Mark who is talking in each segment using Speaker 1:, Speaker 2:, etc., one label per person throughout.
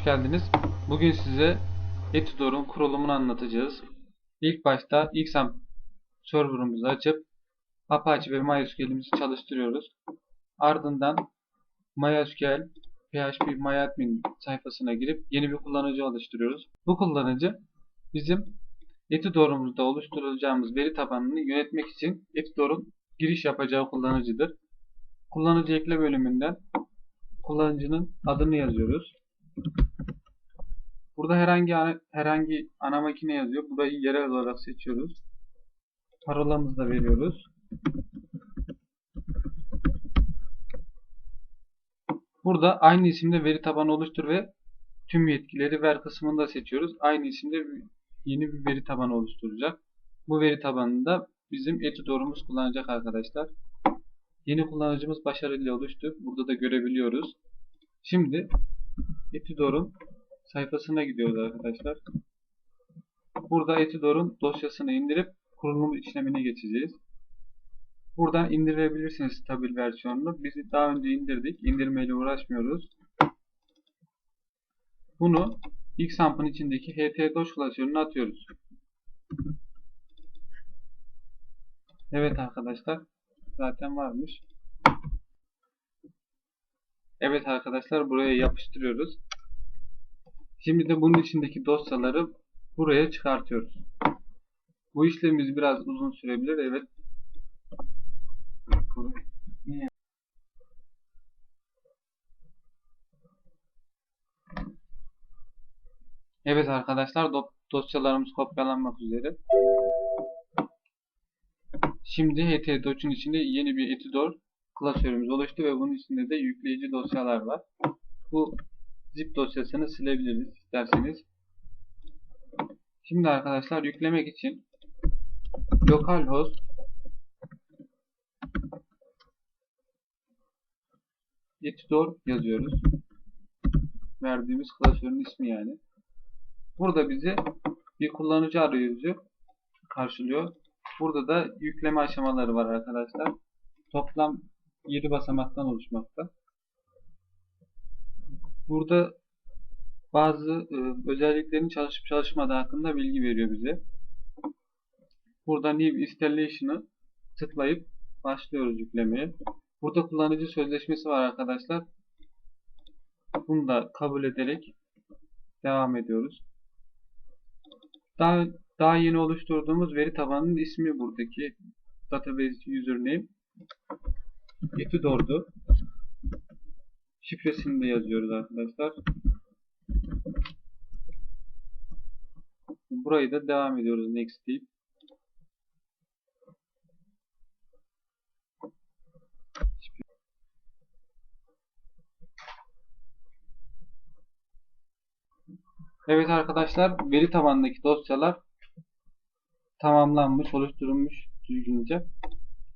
Speaker 1: hoş geldiniz. Bugün size Etudor'un kurulumunu anlatacağız. İlk başta XAMPP server'ımızı açıp Apache ve MySQL'imizi çalıştırıyoruz. Ardından MySQL PHP MyAdmin sayfasına girip yeni bir kullanıcı oluşturuyoruz. Bu kullanıcı bizim Etudor'umuzda oluşturacağımız veri tabanını yönetmek için Etudor'un giriş yapacağı kullanıcıdır. Kullanıcı ekle bölümünden kullanıcının adını yazıyoruz. Burada herhangi herhangi ana makine yazıyor. Burayı yerel olarak seçiyoruz. Parolamızı da veriyoruz. Burada aynı isimde veri tabanı oluştur ve tüm yetkileri ver kısmında seçiyoruz. Aynı isimde yeni bir veri tabanı oluşturacak. Bu veri tabanında bizim Etudor'umuz kullanacak arkadaşlar. Yeni kullanıcımız başarıyla oluştu. Burada da görebiliyoruz. Şimdi Etudor'un sayfasına gidiyoruz arkadaşlar. Burada Etudor'un dosyasını indirip kurulum işlemine geçeceğiz. Buradan indirebilirsiniz stabil versiyonunu. Biz daha önce indirdik. İndirmeyle uğraşmıyoruz. Bunu XAMPP'ın içindeki htdocs klasörüne atıyoruz. Evet arkadaşlar. Zaten varmış. Evet arkadaşlar buraya yapıştırıyoruz. Şimdi de bunun içindeki dosyaları buraya çıkartıyoruz. Bu işlemimiz biraz uzun sürebilir. Evet. Evet arkadaşlar dosyalarımız kopyalanmak üzere. Şimdi htdocs'un içinde yeni bir etidor klasörümüz oluştu ve bunun içinde de yükleyici dosyalar var. Bu zip dosyasını silebiliriz isterseniz. Şimdi arkadaşlar yüklemek için localhost etidor yazıyoruz. Verdiğimiz klasörün ismi yani. Burada bizi bir kullanıcı arayüzü karşılıyor. Burada da yükleme aşamaları var arkadaşlar. Toplam 7 basamaktan oluşmakta. Burada bazı e, özelliklerin çalışıp çalışmadığı hakkında bilgi veriyor bize. Burada New Installation'ı tıklayıp başlıyoruz yüklemeye. Burada kullanıcı sözleşmesi var arkadaşlar. Bunu da kabul ederek devam ediyoruz. Daha daha yeni oluşturduğumuz veri tabanının ismi buradaki database username Etudor'du. Şifresini de yazıyoruz arkadaşlar. Burayı da devam ediyoruz next deyip. Evet arkadaşlar veri tabanındaki dosyalar tamamlanmış, oluşturulmuş düzgünce.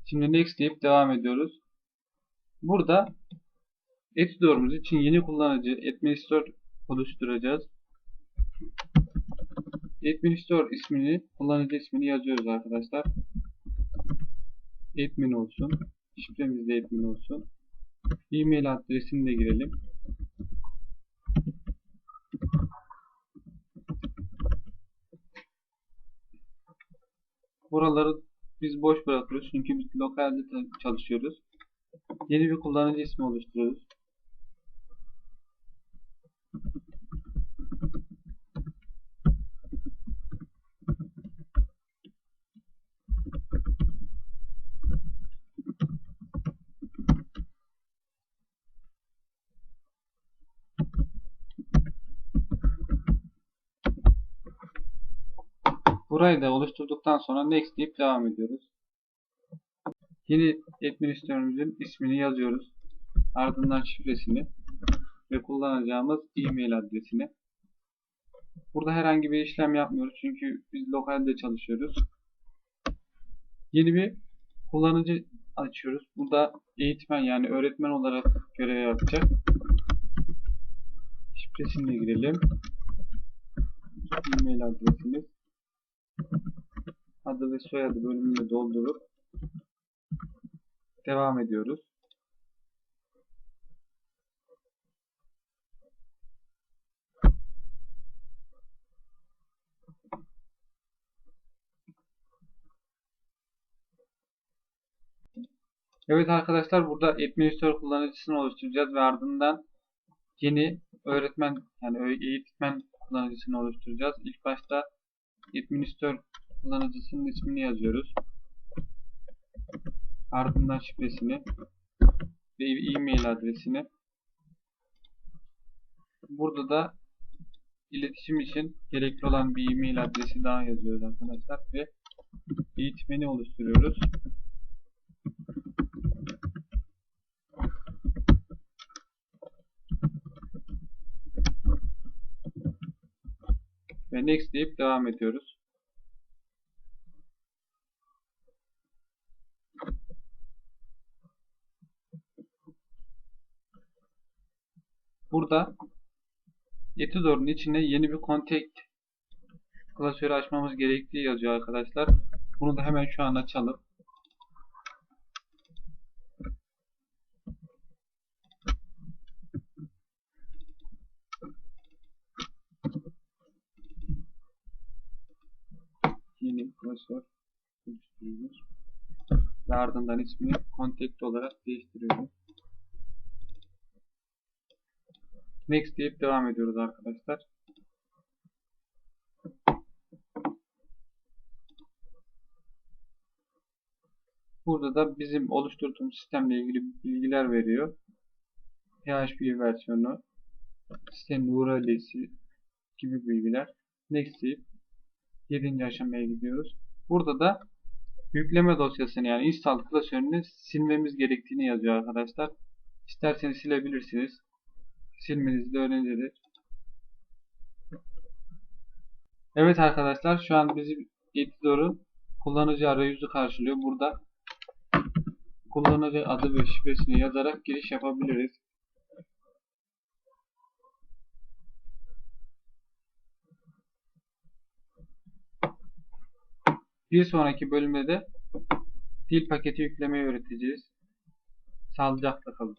Speaker 1: Şimdi next deyip devam ediyoruz. Burada Etidor'umuz için yeni kullanıcı administrator oluşturacağız. Administrator ismini, kullanıcı ismini yazıyoruz arkadaşlar. Admin olsun. Şifremiz de admin olsun. E-mail adresini de girelim. Buraları biz boş bırakıyoruz çünkü biz lokalde çalışıyoruz. Yeni bir kullanıcı ismi oluşturuyoruz. Burayı da oluşturduktan sonra next deyip devam ediyoruz. Yeni administratörümüzün ismini yazıyoruz. Ardından şifresini ve kullanacağımız e-mail adresini. Burada herhangi bir işlem yapmıyoruz çünkü biz lokalde çalışıyoruz. Yeni bir kullanıcı açıyoruz. Burada eğitmen yani öğretmen olarak görev yapacak. Şifresini de girelim. E-mail adresimiz. Adı ve soyadı bölümünü doldurup devam ediyoruz. Evet arkadaşlar burada administrator kullanıcısını oluşturacağız ve ardından yeni öğretmen yani eğitmen kullanıcısını oluşturacağız. İlk başta administratör kullanıcısının ismini yazıyoruz. Ardından şifresini ve e-mail adresini. Burada da iletişim için gerekli olan bir e-mail adresi daha yazıyoruz arkadaşlar ve eğitmeni oluşturuyoruz. Ve next deyip devam ediyoruz. Burada Etidor'un içine yeni bir contact klasörü açmamız gerektiği yazıyor arkadaşlar. Bunu da hemen şu an açalım. Yeni klasör oluşturuyoruz. Ve ardından ismini contact olarak değiştiriyoruz. Next deyip devam ediyoruz arkadaşlar. Burada da bizim oluşturduğumuz sistemle ilgili bilgiler veriyor. PHP versiyonu, sistemin URL'si gibi bilgiler. Next deyip 7. aşamaya gidiyoruz. Burada da yükleme dosyasını yani install klasörünü silmemiz gerektiğini yazıyor arkadaşlar. İsterseniz silebilirsiniz. Silmeniz de önerilir. Evet arkadaşlar şu an bizim editörün kullanıcı arayüzü karşılıyor. Burada kullanıcı adı ve şifresini yazarak giriş yapabiliriz. Bir sonraki bölümde de dil paketi yüklemeyi öğreteceğiz. Sağlıcakla kalın.